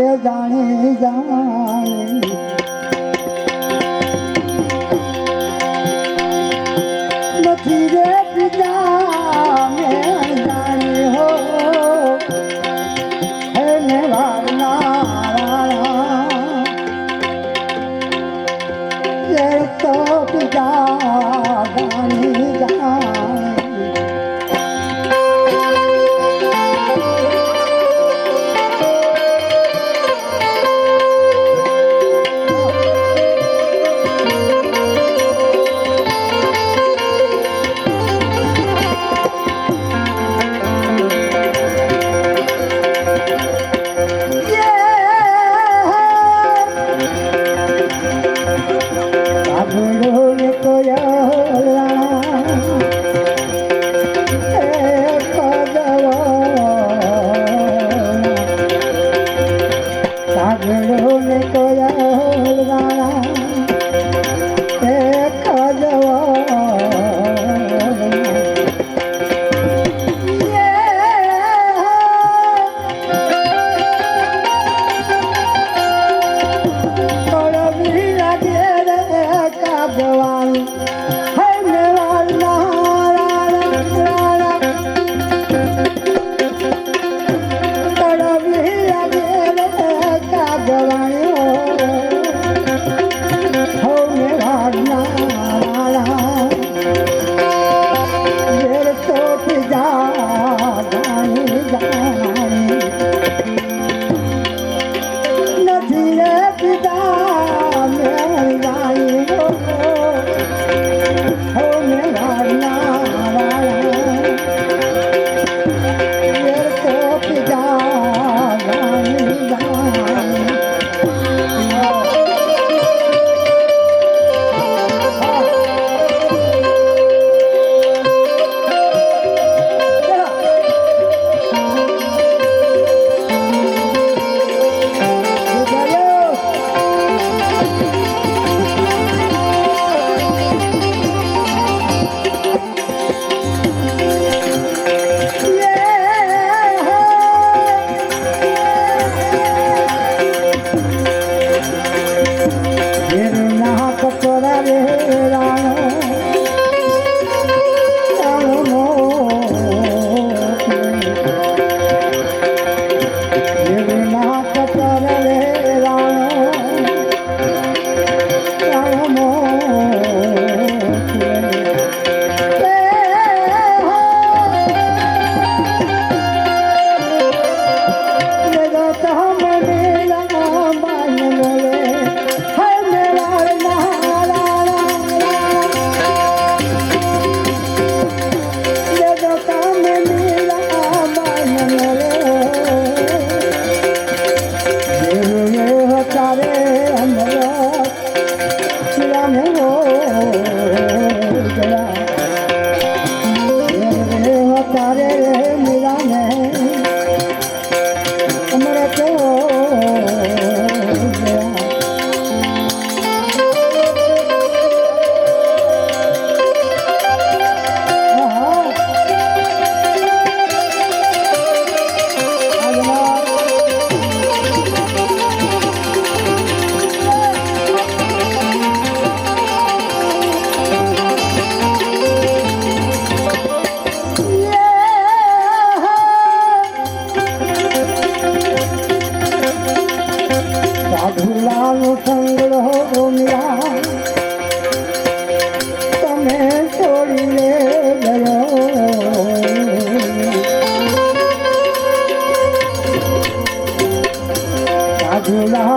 que कोयल गाना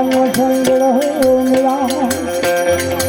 સાધુલાનો સંગ્રહ મીરા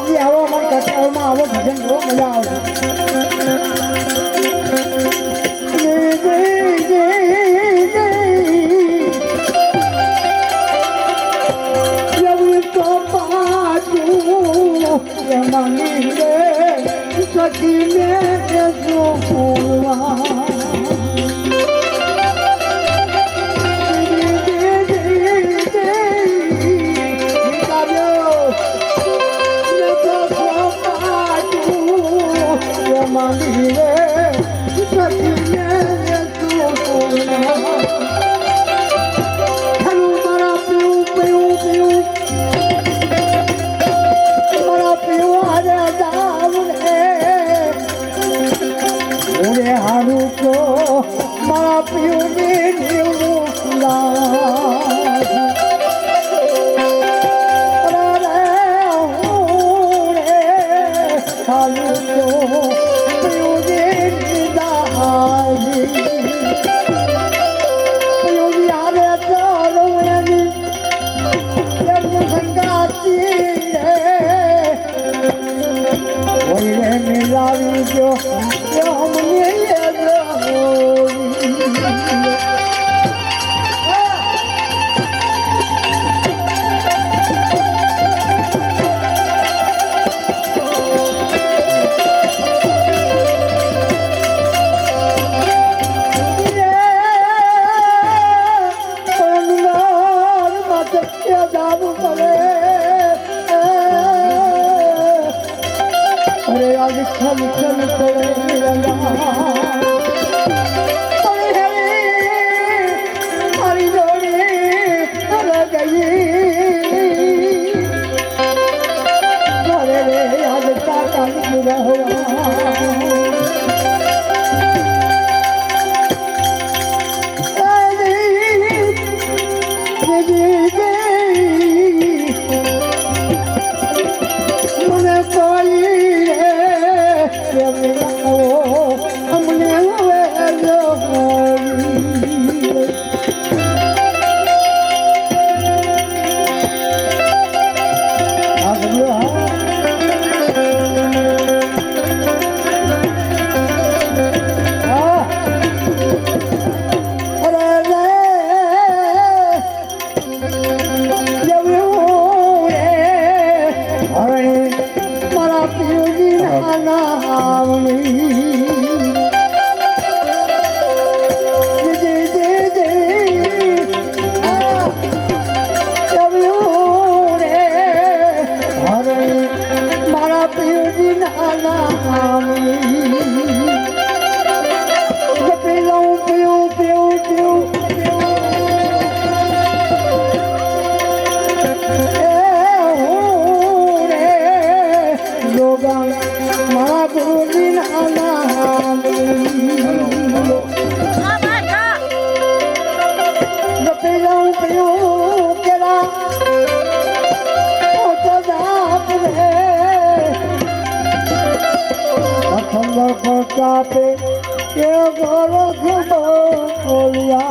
મોગી આવો અમારા કટાળમાં આવો ભજન કરો મજા આવે સખી મેં જો ફૂલવા. মানুষ মারা পিউনি કાકા হঠাতে কে বড় কলিয়া